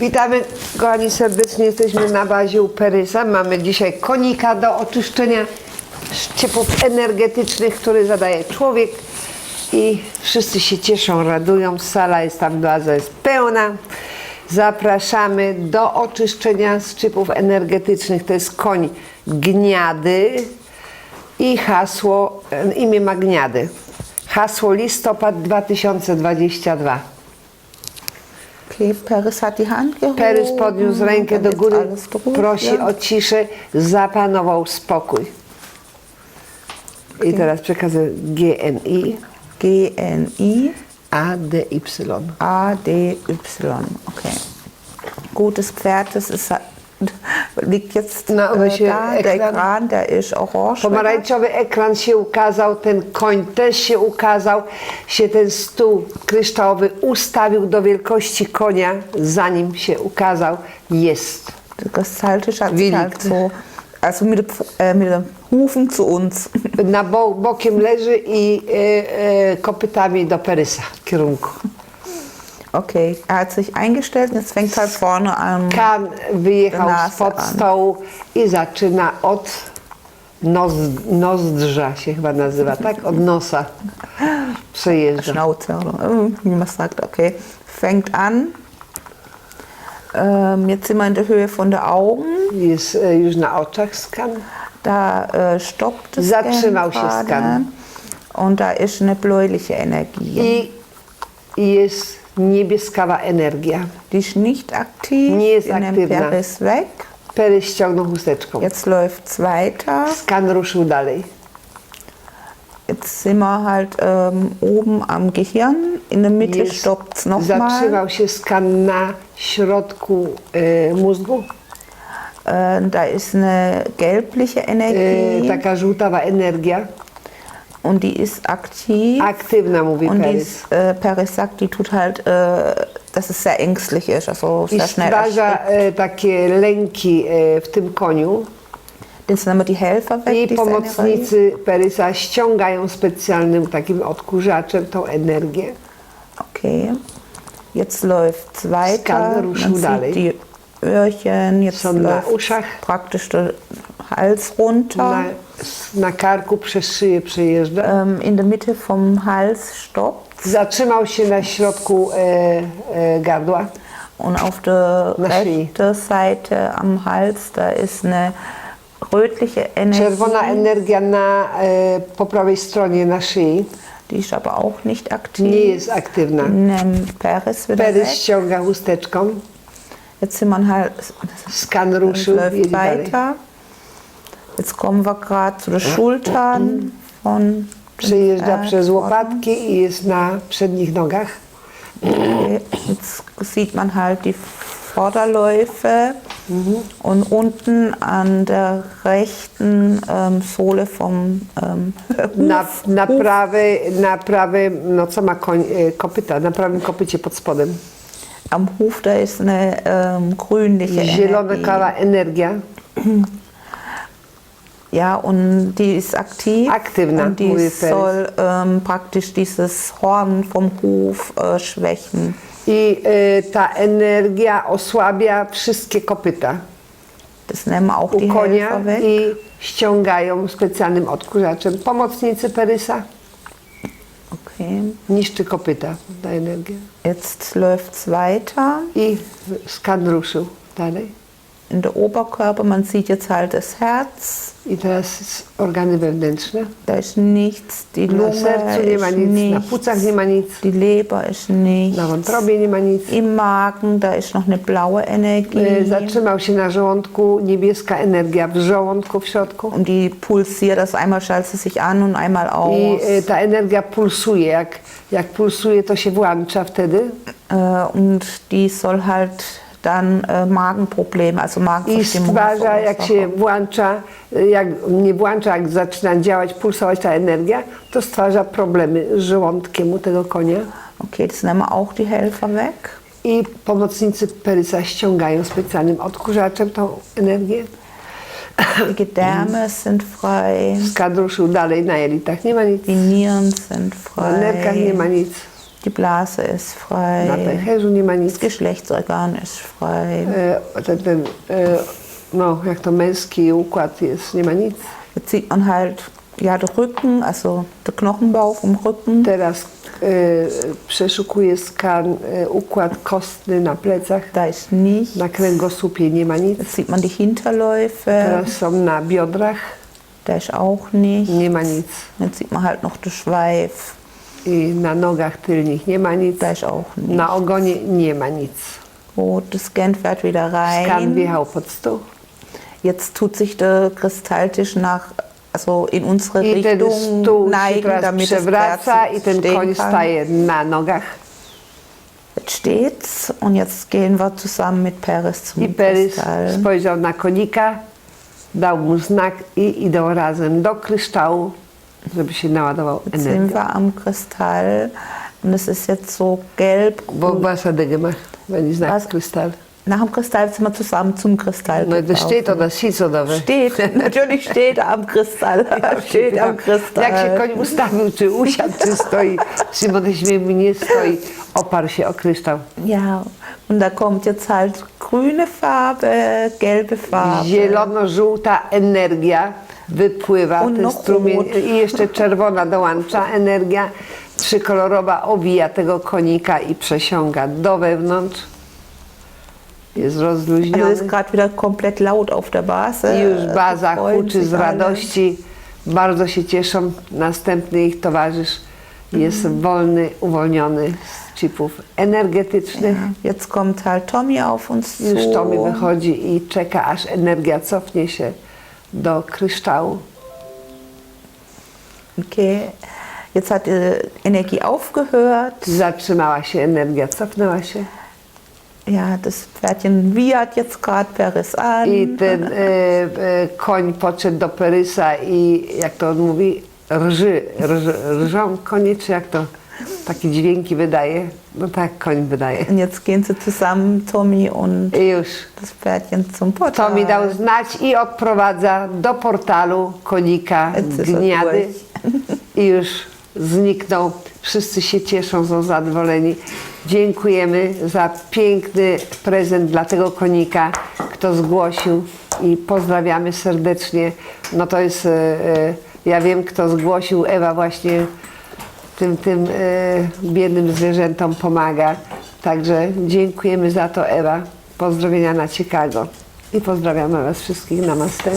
Witamy kochani serdecznie, jesteśmy na bazie u Perysa. Mamy dzisiaj konika do oczyszczenia ściepów energetycznych, który zadaje człowiek i wszyscy się cieszą, radują. Sala jest tam, baza jest pełna. Zapraszamy do oczyszczenia szczypów energetycznych. To jest koń gniady i hasło, e, imię ma gniady. Hasło listopad 2022. Okay, Peris hat die Hand gehoben. Perys podniósł rękę do góry, prosi o ciszę, zapanował spokój. I teraz przekazuję GNI, GNI ADY. ADY. Okay. Gutes Pferd, das ist liegt jetzt Na, äh, da. Der Ekran? Ekran, der ist orange. Pomarańczowy ekran się ukazał, ten koń też się ukazał, się ten stół kryształowy ustawił do wielkości konia, zanim się ukazał, jest. Hat Wie sich halt so, also mit, äh, mit den Hufen zu uns. Na bo, bokiem leży i e, e, kopytami do Perysa kierunku. Okay, er hat sich eingestellt und jetzt fängt halt vorne an. Wyjechał Nase spod an. stołu i zaczyna od nos, nozdrza się chyba nazywa, tak? Od nosa przejeżdża. Schnauze wie man sagt, okay. Fängt an. Ähm, jetzt sind wir in der Höhe von der Augen. Jest e, już na oczach skan. Da äh, stoppt es Zatrzymał się skan. Und da ist eine bläuliche Energie. I, I jest niebieskawa energia. Die ist nicht aktiv. Nie jest aktywna. Peris weg. Perys ściągnął chusteczką. Jetzt läuft's weiter. Skan ruszył dalej. Jetzt sind wir halt ähm, oben am Gehirn. In der Mitte Jest, stoppt's nochmal. zatrzymał się skan na środku e, mózgu. Äh, da ist eine gelbliche E, Energie. taka żółtawa energia. Und die ist aktiv. Aktywna, mówi Und die ist, äh, Peris sagt, die tut halt, äh, dass es sehr ängstlich ist, also I sehr schnell stwarza e, takie lęki e, w tym koniu. Die Helfer weg, Energie. pomocnicy Perysa ściągają specjalnym takim odkurzaczem tą energię. Okay. Jetzt läuft es weiter. Scan ruszył Man dalej. sieht die Öhrchen, jetzt Są na läuft uszach. praktisch der Hals runter. Na, na karku przez szyję przejeżdża. Ähm, in der Mitte vom Hals stoppt Zatrzymał się na środku e, e, gardła. und auf der Na szyi. rechten Seite am Hals, da ist eine rötliche Energie. Czerwona energia na, e, po prawej stronie na szyi. Die ist aber auch nicht aktiv. Nie jest aktywna. Nimm Peris wieder Perys weg. ściąga chusteczką. Jetzt sind wir halt, Skan es ruszył. läuft jedzie dalej. weiter. Jetzt kommen wir gerade zu den Schultern von Przejeżdża przez łopatki i jest na przednich nogach. Okay, Jetzt sieht man halt die Vorderläufe und unten an der rechten ähm, Sohle vom ähm, Na, na, prawej, na prawym, no co ma koń, e, kopyta, na prawym kopycie pod spodem. am Huf, da ist eine ähm, grünliche Zielona Energie. kawa energia. Ja, und die ist aktiv. Aktywna, und die soll ähm, praktisch dieses Horn vom Huf äh, schwächen. I e, ta energia osłabia wszystkie kopyta Das nehmen wir auch die Helfer weg. i ściągają specjalnym odkurzaczem. Pomocnicy Perysa Okay. niszczy kopyta, ta energia. Jetzt läuft's weiter. I skan ruszył dalej. In der Oberkörper, man sieht jetzt halt das Herz. I teraz s- organy wewnętrzne. Da ist nichts. Die Lunge ist nichts. Die Leber ist nichts. na wątrobie nie ma nic. Im Magen, da ist noch eine blaue Energie. Zatrzymał się na żołądku, niebieska energia w żołądku w środku. Und die pulsiert, das einmal schaltet sie sich an und einmal aus. I e, ta energia pulsuje. Jak, jak pulsuje, to się włącza wtedy. Äh, und die soll halt dann äh, Magenprobleme, also I Magenverstimmung stwarza, jak się włącza, e, jak nie włącza, jak zaczyna działać, pulsować ta energia, to stwarza problemy z żołądkiem u tego konia. Okay, das nehmen wir auch die Helfer weg. I pomocnicy Perysa ściągają specjalnym odkurzaczem tą energię. Die Gedärme sind frei, Skan ruszył dalej, na jelitach nie ma nic, die Nieren sind na nerkach nie ma nic. Die Blase ist frei. Das Geschlechtsorgan ist frei. E, ten, ten, no, jak to męski układ jest, nie ma nic. Jetzt sieht man halt, ja, der Rücken, also der Knochenbau vom Rücken. Teraz e, przeszukuje skan e, układ kostny na plecach, Da ist nichts. na kręgosłupie nie ma nic. Jetzt sieht man die Hinterläufe. Teraz są na biodrach, Da ist auch nichts. nie ma nic. Jetzt sieht man halt noch den Schweif. I na nogach tylnych nie ma nic. Ist auch nichts. Na ogonie nie ma nic. Gut, das Scan fährt wieder rein. wjechał pod stół. Jetzt tut sich der Kristalltisch nach, also in unsere I ten Richtung stół się neigen, teraz damit das przewraca i ten stehen koń kann. staje na nogach. Jetzt steht's und jetzt gehen wir zusammen mit zum I Perys Kristall. spojrzał na konika, dał mu znak i idą razem do kryształu, żeby się naładował Jetzt sind wir am Kristall und es ist jetzt so gelb. Bo wasza dege ma, wenn znak Was? krystal. Nach dem Kristall sind wir zusammen zum Kristall No to steht oder sieht oder we? Steht, natürlich steht er am Kristall. steht am Kristall. Jak się koń ustawił, czy usiadł, czy stoi. Szymon mi nie stoi, oparł się o kryształ. Ja, und da kommt jetzt halt grüne Farbe, gelbe Farbe. Zielono-żółta energia wypływa, ten noch strumień i jeszcze czerwona dołącza energia. Trzykolorowa owija tego konika i przesiąga do wewnątrz. Jest Also rozluźniony. ist gerade wieder komplett laut auf der Base. I już baza huczy z radości. Bardzo się cieszą. Następny ich towarzysz jest wolny, uwolniony z chipów energetycznych. Jetzt kommt halt Tommy auf uns. Już Tommy wychodzi i czeka, aż energia cofnie się do kryształu. Okay. Jetzt hat die Energie aufgehört. Zatrzymała się energia, cofnęła się. Ja, das Pferdchen wiehert jetzt gerade Peris an. I ten e, e, koń podszedł do Perysa i jak to on mówi, rży, rż, rżą konie, czy jak to takie dźwięki wydaje? No tak koń wydaje. Und jetzt gehen sie zusammen, Tommy und I już das Pferdchen zum Portal. to mi dał znać i odprowadza do portalu konika Jetzt ist er gniady durch. i już zniknął. Wszyscy się cieszą, są zadowoleni. Dziękujemy za piękny prezent dla tego konika, kto zgłosił i pozdrawiamy serdecznie. No to jest, e, e, ja wiem kto zgłosił, Ewa właśnie tym, tym e, biednym zwierzętom pomaga. Także dziękujemy za to Ewa. Pozdrowienia na Chicago. I pozdrawiamy Was wszystkich. Namaste.